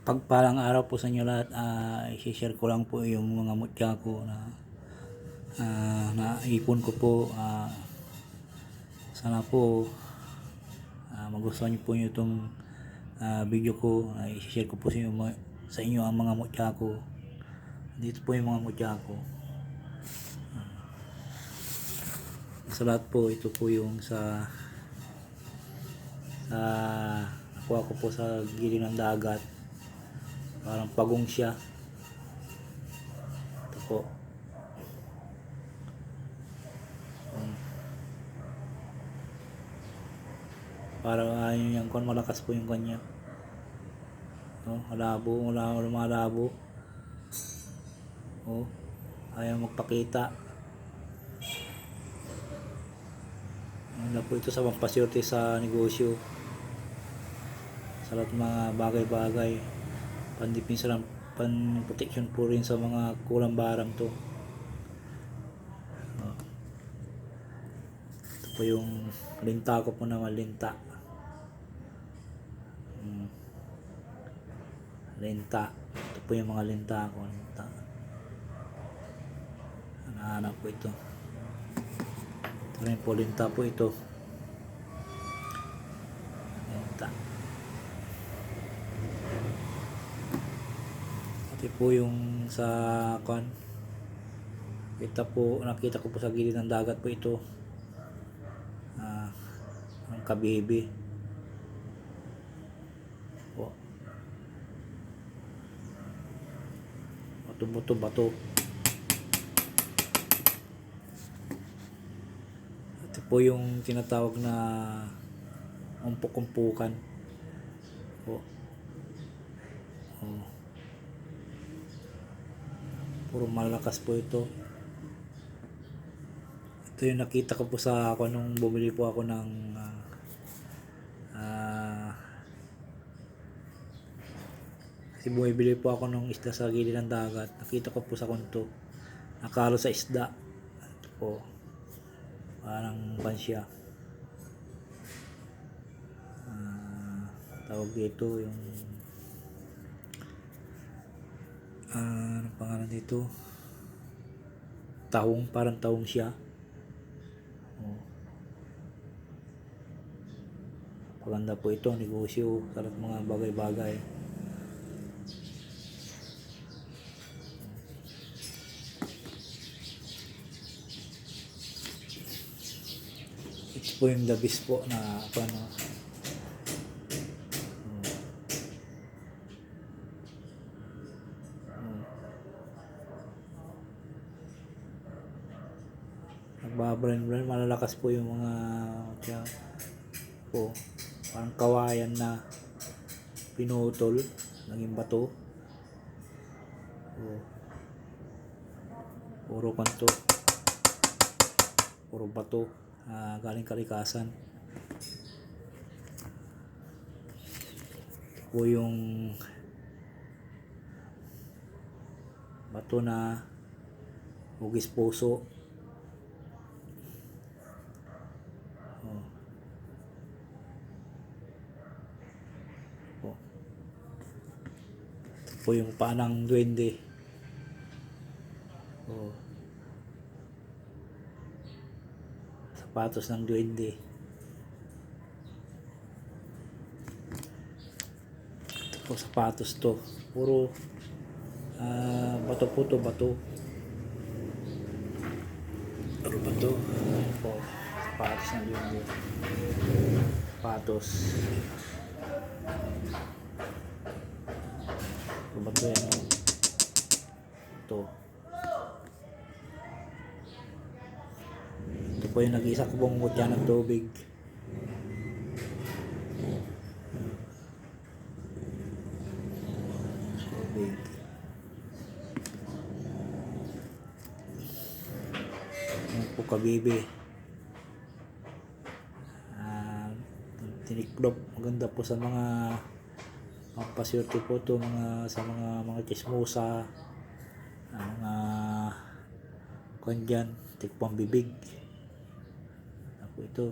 Pagpalang araw po sa inyo lahat, ah i-share ko lang po yung mga mutya ko na ah, naipon ko po. ah, sana po ah, magustuhan niyo po niyo itong ah, video ko. Uh, i-share ko po sa inyo, sa inyo ang mga mutya ko. Dito po yung mga mutya ko. Ah, sa lahat po, ito po yung sa sa nakuha ko po sa gilid ng dagat parang pagong siya. Ito po. Um, parang ayun yung kon malakas po yung kanya. Oh, malabo wala lumalabo. Oh, ayaw magpakita. Ano po ito sa pampasyerte sa negosyo. Sa lahat mga bagay-bagay pandipinsa lang pan protection po rin sa mga kulang barang to. Oh. ito po yung linta ko po naman linta. Hmm. linta. Ito po yung mga linta ko linta. Hanahanap po ito. Ito rin po linta po ito Ito po yung sa kon. Kita po, nakita ko po sa gilid ng dagat po ito. Ah, ang kabibi. Po. Bato-bato bato. Ito po yung tinatawag na umpok-umpukan. Po. Oh. Puro malakas po ito. Ito yung nakita ko po sa ako nung bumili po ako ng ah, ah, kasi bumibili po ako ng isda sa gilid ng dagat. Nakita ko po sa kunto. Nakalo sa isda. Ito po. Parang pan siya. Ah, tawag dito yung anong pangalan dito? Tahong, parang tahong siya. Oh. Po ito, negosyo, karat mga bagay-bagay. Ito po yung labis po na paano. Nagbabrand-brand malalakas po yung mga kaya po parang kawayan na pinutol naging bato. Oh. puro kanto puro bato ah, galing kalikasan. Po yung bato na hugis puso Oh. Oh. Ito po yung panang duwende. Oh. Sapatos ng duwende. Ito po sapatos to. Puro ah, bato po to, bato. Puro bato. Ayan po. Sapatos ng duwende. Sapatos. Puro bato yan. Ito. Ito po yung nag-isa ko pong mutya ng tubig. Tubig. Yan po kabibi. Ah, tiniklop. Maganda po sa mga pampaswerte po to mga sa mga mga chismosa mga kwan dyan tikpang bibig ako ito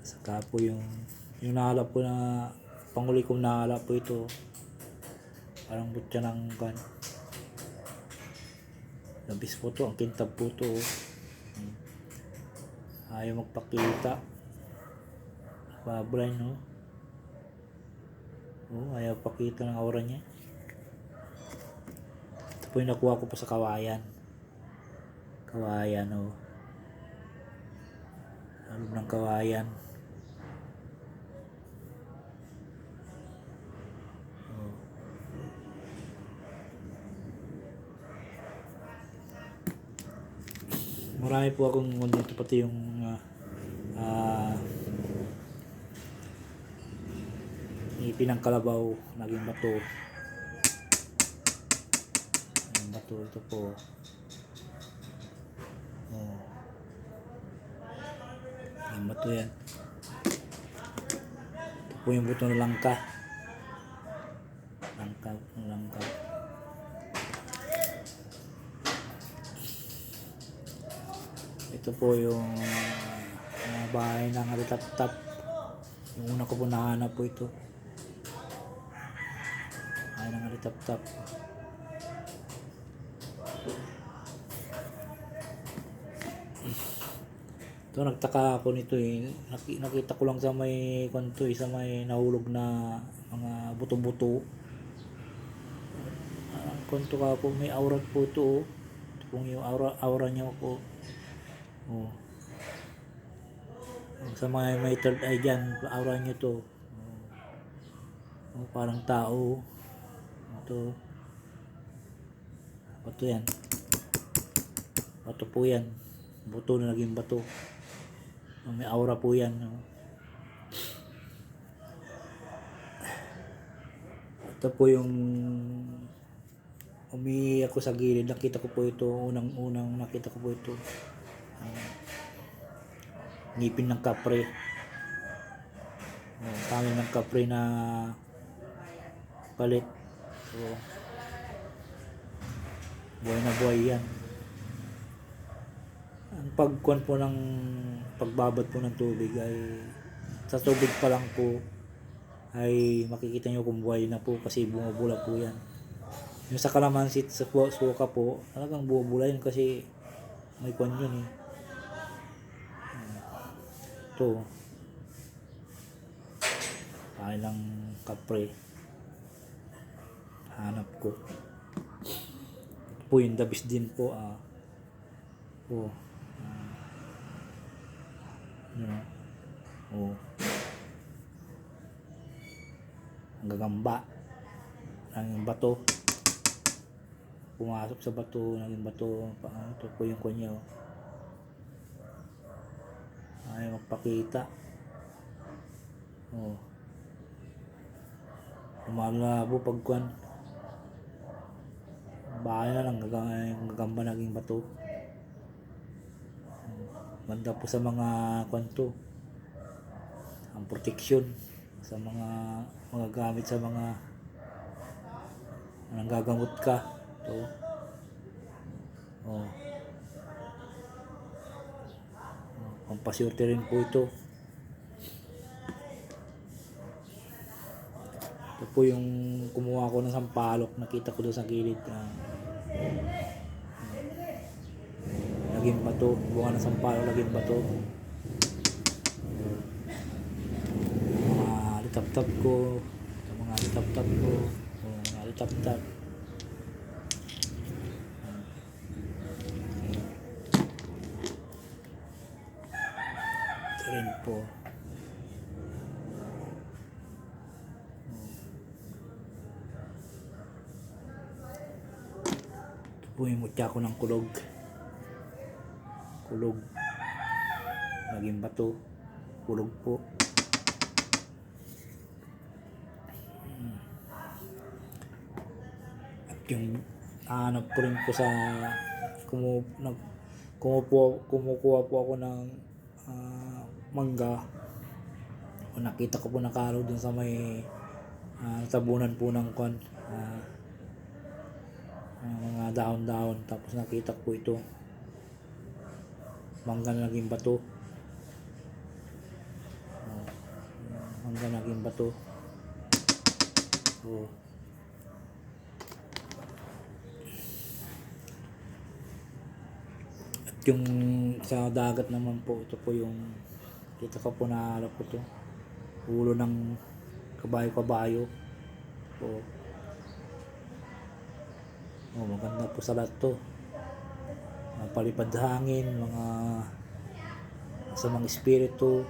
sa Tapos yung yung nahalap ko na panguli kong nahalap po ito. Parang butya ng kan. Labis po to, ang kintab po to. oh. Hmm. Ayaw magpakita. Bablay no. Oh, ayaw pakita ng aura niya. Ito po yung nakuha ko po sa kawayan. Kawayan, oh. Alam ng kawayan. Oh. Marami po akong dito pati yung ah ah, ngipin ng kalabaw naging bato. Yung bato ito po. Oh. yung bato yan. Ito po yung buto ng langka. Langka langka. Ito po yung mga bahay ng alitap-tap yung una ko po nahanap po ito bahay ng alitap-tap ito nagtaka ako nito eh Naki- nakita ko lang sa may kanto eh, sa may nahulog na mga buto-buto ang kanto ka po may aura po ito oh. ito pong yung aura, aura niya po Oh. Sa mga may third eye dyan, aura nyo to. Oh. Oh, parang tao. Ito. Bato yan. Bato po yan. Buto na naging bato. Oh, may aura po yan. Ito po yung umi ako sa gilid. Nakita ko po ito. Unang-unang nakita ko po ito ngipin ng kapre. Kami ng kapre na palit. So, buhay na buhay yan. Ang pagkuhan po ng pagbabad po ng tubig ay sa tubig pa lang po ay makikita nyo kung buhay na po kasi bumubula po yan. Yung sa kalamansi sa pu- suka po, talagang bumubula yan kasi may kwan yun eh. Ito. Kaya lang kapre. Hanap ko. Ito po yung dabis din po. Ah. Po. Ah. Ano? Oh. Ang gagamba. Ang bato. Pumasok sa bato. Naging bato. Ito po yung kunyo. Ayaw magpakita. Oh. Lumalabo pagkuhan. Bahay na lang gagamba naging bato. Banda po sa mga kwanto. Ang protection sa mga mga gamit sa mga nanggagamot ka. To. Oh. Pampasyorte rin po ito. Ito po yung kumuha ko ng sampalok. Nakita ko doon sa gilid. Ah, naging bato. Buha ng sampalok, naging bato. Mga litap-tap ko. Mga litap-tap ko. Mga litap-tap. Ito rin po. Ito po yung mutya ko ng kulog. Kulog. Naging bato. Kulog po. Hmm. At yung hanap ko rin po sa kumu, nag, kumupo, kumukuha po ako ng ah, mangga. O nakita ko po nakalo dun sa may ah, tabunan po ng kon. ah, ah, mga dahon-dahon. Tapos nakita ko ito. Mangga na naging bato. Oh. hanggang naging bato. Oh. At yung sa dagat naman po, ito po yung kita ko po na po to. Ulo ng kabayo-kabayo. Po. Oh, maganda po sa lahat to. Mga palipad hangin, mga sa mga espiritu,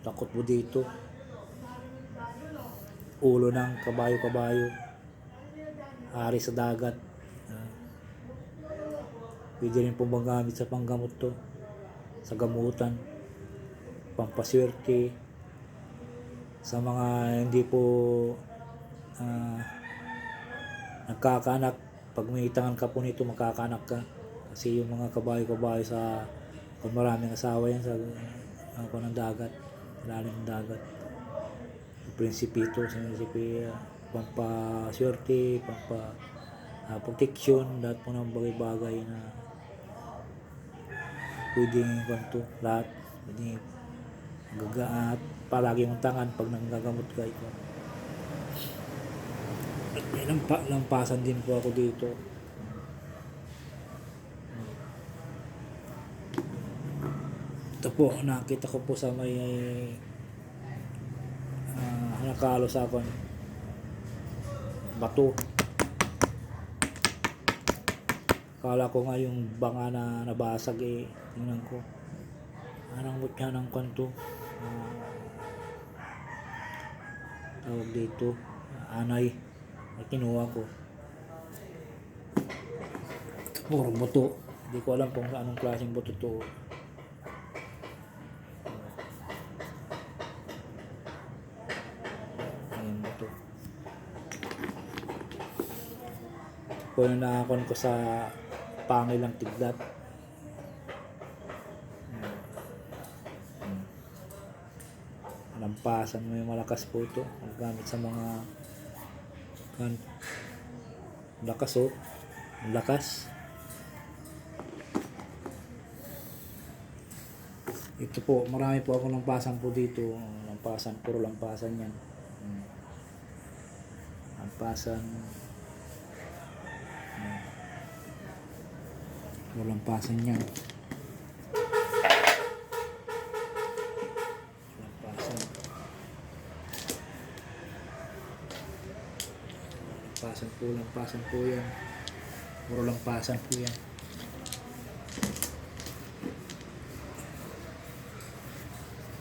takot mo dito. Ulo ng kabayo-kabayo. Hari sa dagat. Ah. Pwede rin po magamit sa panggamot to. Sa gamutan. Pampaswerte. Sa mga hindi po ah, nagkakaanak. Pag may tangan ka po nito, makakaanak ka. Kasi yung mga kabayo-kabayo sa kung maraming asawa yan sa ako ng dagat, ilalim ng dagat. Prinsipito, sa prinsipi, uh, pampaswerte, pampa ah, protection, lahat po ng bagay-bagay na pwedeng kwanto, lahat. Pwedeng gaga at palagi mong tangan pag nanggagamot ka ito. May lampa, lampasan din po ako dito. Ito po, nakita ko po sa may uh, nakalo sa akin bato. Kala ko nga yung banga na nabasag eh. Tingnan ko. Anong mutya ng kanto? Ah, tawag dito. Anay. Ay kinuha ko. Puro buto. Hindi ko alam kung anong klaseng buto to. Ayan buto. Po yung nakakon ko sa pangilang tiglat. Lampasan mo yung malakas po ito. Gamit sa mga kan lakas oh. Ang Lakas. Ito po, marami po ako lampasan po dito. Lampasan, puro lampasan yan. Hmm. Lampasan. Hmm. Puro lampasan yan. Lampasan. Lampasan po, lampasan po yan. Puro lampasan po yan.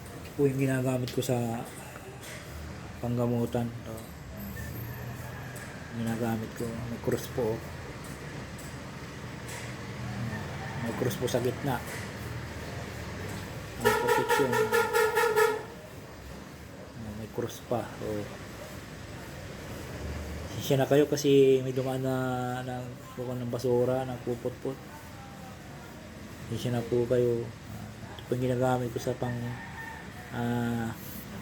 Ito po yung ginagamit ko sa panggamutan. Ito. Ginagamit ko. May cross po. oh. May cross po sa gitna. Ang protection. May cross pa. Oh. Sisya na kayo kasi may dumaan na, bukan ng basura, nagpupot-pot. Sisya na po kayo. Ito po ginagamit ko sa pang ah,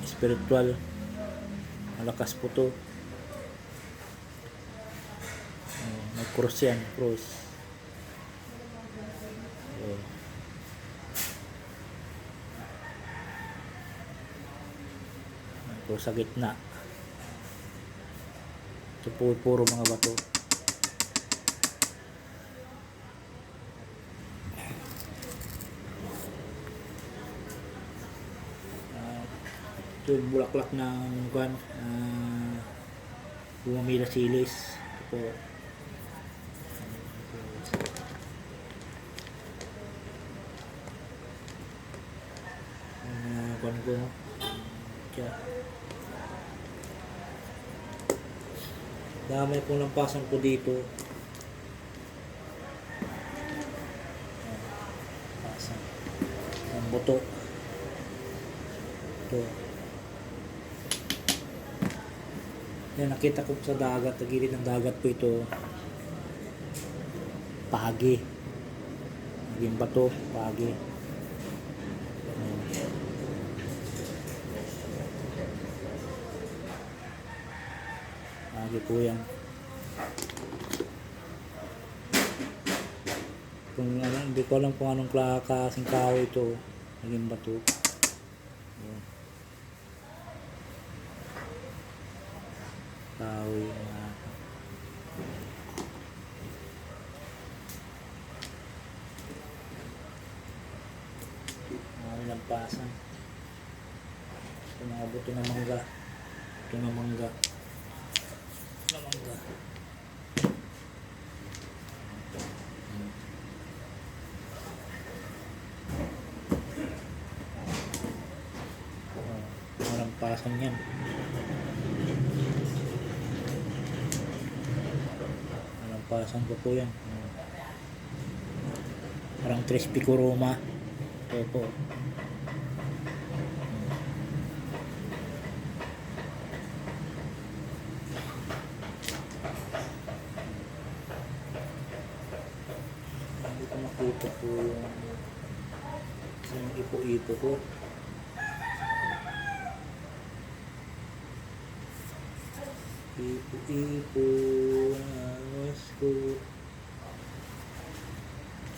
spiritual. Malakas po to. Oh, may cross yan, cross. Oh. Cross sa gitna. Ito po puro mga bato. Ito yung bulaklak ng kwan. Uh, bumamila silis. Ito po. Uh, kwan ko. Kaya, Dami pong lampasan ko dito. Lampasan. Ang buto. Ito. Yan, nakita ko sa dagat, sa gilid ng dagat po ito. Pagi. Naging bato, pagi. Ayan. Yan. Kung ano, hindi ko alam kung anong kla- klaseng kahoy ito. Naging bato. Ayan. kahoy mga mga lampasan ito mga buto ng mangga ito ng mangga ito ng mangga Oh, lampasan yan Malampasan ko po yan. Parang crispy kuruma. Ito po. Hindi ko makita po yung yung ipo-ipo ko. Ipo-ipo awas ko.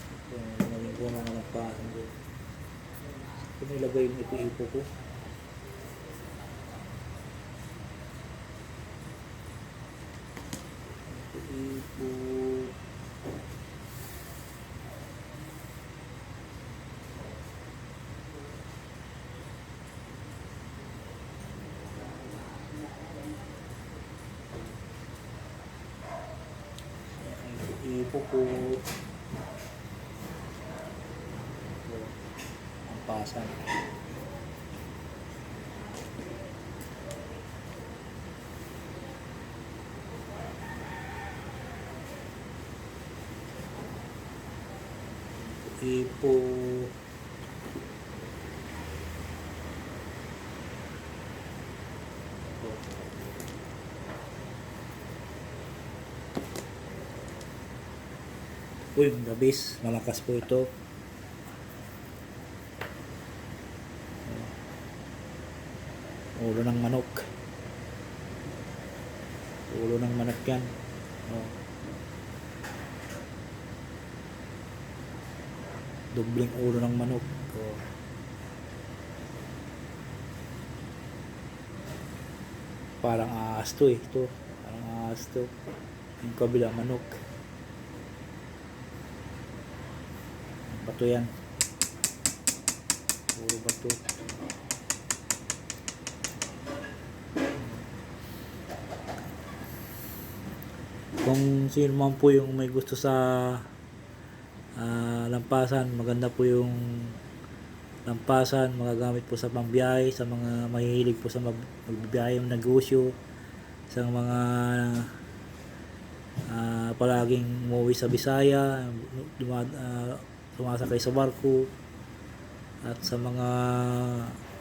Ito, naging ko mga nagpasan ko. Ito nilagay yung ipo-ipo ko. Ipo-ipo. Ko. Ito, Ang pasan. Ipo. Uy, the base. Malakas po ito. Ulo ng manok. Ulo ng manok yan. Oh. Dubling ulo ng manok. Oh. Parang ahas to eh. Ito. Parang ahas to. Yung kabila manok. Bato yan. Puro bato. Kung sino man po yung may gusto sa ah, lampasan, maganda po yung lampasan, magagamit po sa pambiyahe, sa mga mahihilig po sa mag- magbibiyahe ng negosyo, sa mga ah, palaging umuwi sa Bisaya, lumad, ah, sumasakay sa barko, at sa mga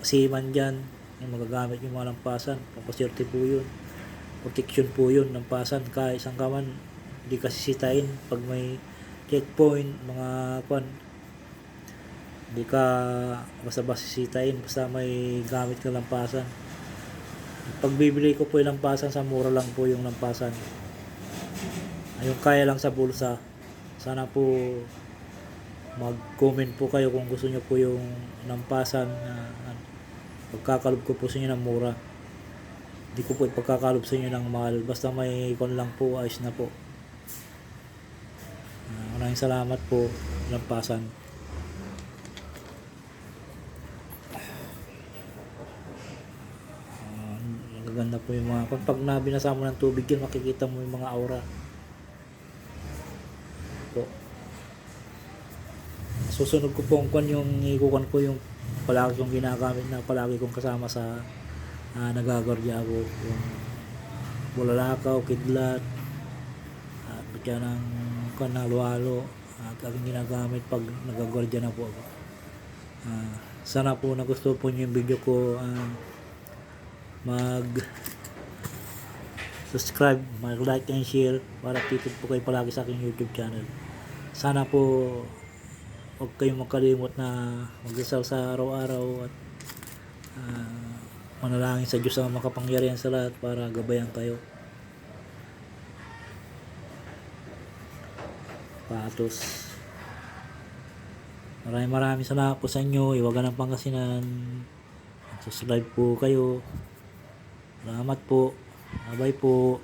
seaman dyan, yung magagamit yung mga lampasan, pampaswerte po yun. Protection po yun, lampasan, kahit isang kaman, hindi kasi sitain pag may checkpoint, mga kwan, hindi ka basta-basta sitain, basta may gamit ka lampasan. Pag bibili ko po yung lampasan, sa mura lang po yung lampasan. Ay, Yung kaya lang sa bulsa. Sana po mag-comment po kayo kung gusto nyo po yung lampasan na ano, pagkakalob ko po sa inyo ng mura. Hindi ko po ipagkakalob sa inyo ng mahal. Basta may kon lang po, ayos na po. Ah, maraming salamat po, lampasan. Ah, Magaganda po yung mga pag, pag nabinasa mo ng tubig yun makikita mo yung mga aura susunod ko po ang kwan yung ikukan ko yung palagi kong ginagamit na palagi kong kasama sa uh, nagagardya ako yung bulalakaw, kidlat at uh, ng kwan na halo at aking ginagamit pag nagagardya na po ako Ah, sana po nagustuhan po niyo yung video ko ah, mag subscribe, mag like and share para updated po kayo palagi sa aking YouTube channel. Sana po huwag kayong magkalimot na magdasal sa araw-araw at ah, manalangin sa Diyos ang makapangyarihan sa lahat para gabayan kayo. Patos. Maraming maraming salamat po sa inyo. Iwagan ng Pangasinan. Subscribe po kayo. Salamat po. Bye po.